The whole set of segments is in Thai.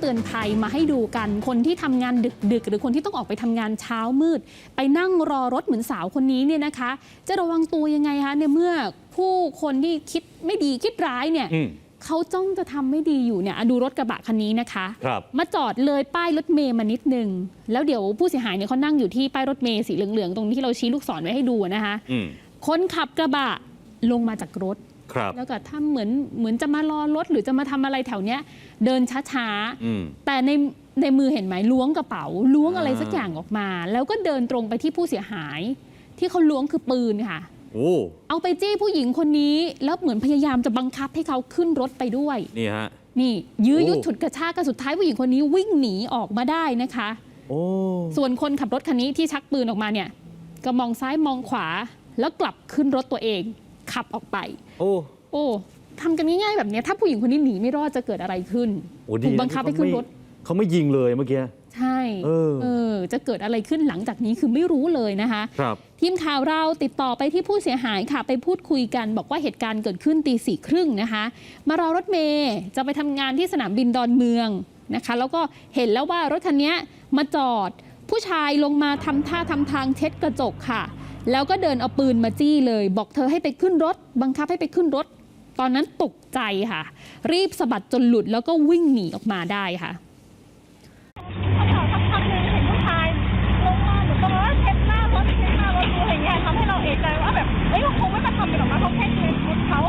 เตือนภัยมาให้ดูกัน คนที่ทำงานดึกๆ หรือคนที่ต้องออกไปทำงานเช้ามืด ไปนั่งรอรถเหมือนสาวคนนี้เนี่ยนะคะ จะระวังตัวยังไงคะในเมื่อผู้คนที่คิดไม่ดีคิดร้ายเนี่ยอืมเขาจ้องจะทำไม่ดีอยู่เนี่ยอะดูรถกระบะคันนี้นะคะครับมาจอดเลยป้ายรถเมย์มานิดนึง แล้วเดี๋ยวผู้เสียหายเนี่ยเขานั่งอยู่ที่ป้ายรถเมย์สีเหลืองๆ ตรงที่เราชี้ลูกศรไว้ให้ดูนะคะอืมคนขับกระบะลงมาจากรถ ครับแล้วก็ทำเหมือนเหมือนจะมารอรถหรือจะมาทำอะไรแถวเนี้ย เดินช้าอืม ๆ แต่ในในมือเห็นไหมล้วงกระเป๋าล้วงอะไรอ่า สักอย่างออกมา แล้วก็เดินตรงไปที่ผู้เสียหาย ที่เขาล้วงคือปืนค่ะ โอ้เอาไปจี้ผู้หญิงคนนี้ แล้วเหมือนพยายามจะบังคับให้เขาขึ้นรถไปด้วย นี่ฮะ นี่ ยื้อยุดโอ้ ฉุดกระชากกันสุดท้ายผู้หญิงคนนี้วิ่งหนีออกมาได้นะคะ โอ้ส่วนคนขับรถคันนี้ที่ชักปืนออกมาเนี่ย ก็มองซ้ายมองขวาแล้วกลับขึ้นรถตัวเอง ขับออกไป โอ้ โอ้ทำกันง่ายๆแบบเนี้ยถ้าผู้หญิงคนนี้หนีไม่รอดจะเกิดอะไรขึ้นโอ้ดีถูกนะบังคับให้ที่ขึ้นเขารไม่ถเขาไม่ยิงเลยเมื่อกี้ ใช่เออเออจะเกิดอะไรขึ้นหลังจากนี้คือไม่รู้เลยนะคะ ครับ ทีมข่าวเราติดต่อไปที่ผู้เสียหายค่ะ ไปพูดคุยกัน บอกว่าเหตุการณ์เกิดขึ้นตีสี่ครึ่งนะคะ มารอรถเมย์จะไปทำงานที่สนามบินดอนเมืองนะคะ แล้วก็เห็นแล้วว่ารถคันนี้มาจอด ผู้ชายลงมาทำท่าทำทางเช็ดกระจกค่ะ แล้วก็เดินเอาปืนมาจี้เลย บอกเธอให้ไปขึ้นรถ บังคับให้ไปขึ้นรถ ตอนนั้นตกใจค่ะ รีบสะบัดจนหลุดแล้วก็วิ่งหนีออกมาได้ค่ะเขาจอดสักพักหนึ่งเห็นผู้ชายลงมาเหมือนกับว่าเช็ดหน้ารถเช็ดหน้ารถดูอะไรเงี้ยทำให้เราเอะใจว่าแบบเอ้เขาคงไม่มาทำเป็นหรอกนะเขาแค่เช็ดรถเขา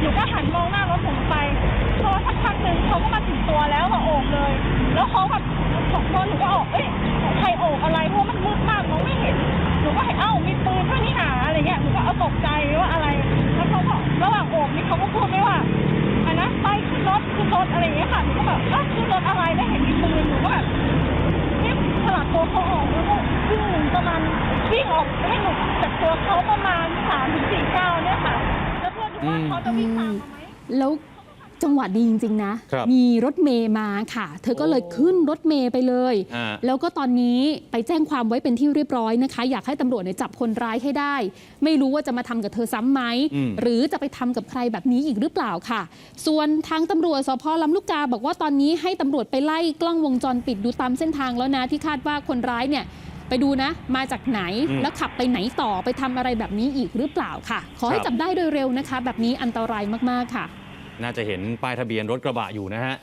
หนูก็หันมองหน้ารถผมไปพอสักพักหนึ่งเขาก็มาถึงตัวแล้วเราโอบเลย แล้วเขาแบบสองคนหนูก็ออก เอ้ย ใครโอบอะไรพราะมันมืดมากมองไม่เห็นหนูก็เห็นเอ้ามีปืนด้วยนี่หาอะไรเงี้ยหนูก็เอาตกใจว่าอะไร แล้วเขาบอกระหว่างโอบนี่เขาก็พูดไม่ว่าอันนะไปขึ้นรถขึ้นรถอะไรเงี้ยค่ะหนูก็แบบอ้าขึ้นรถอะไรแล้วเห็นมีปืนหนูก็แบบนี่สลัดตัวเขาออกแล้วก็วิ่งประมาณวิ่งออกให้หลุดจากตัวเขาประมาณสามถึงสี่เก้าเนี่ยค่ะ แล้วเพื่อนคิดว่าเขาจะวิ่งตามมาไหม แล้ว จังหวะดีจริง ๆ นะ ครับมีรถเมย์มาค่ะ เธอก็เลยขึ้นรถเมย์ไปเลย อ่า แล้วก็ตอนนี้ไปแจ้งความไว้เป็นที่เรียบร้อยนะคะ อยากให้ตำรวจเนี่ยจับคนร้ายให้ได้ ไม่รู้ว่าจะมาทำกับเธอซ้ำไหม อืม หรือจะไปทำกับใครแบบนี้อีกหรือเปล่าค่ะ ส่วนทางตำรวจสพลำลูกกา บอกว่าตอนนี้ให้ตำรวจไปไล่กล้องวงจรปิดดูตามเส้นทางแล้วนะที่คาดว่าคนร้ายเนี่ยไปดูนะ มาจากไหนอืมแล้วขับไปไหนต่อไปทำอะไรแบบนี้อีกหรือเปล่าค่ะ ขอให้ครับ จับได้โดยเร็วนะคะ แบบนี้อันตรายมากๆค่ะ น่าจะเห็นป้ายทะเบียนรถกระบะอยู่นะฮะ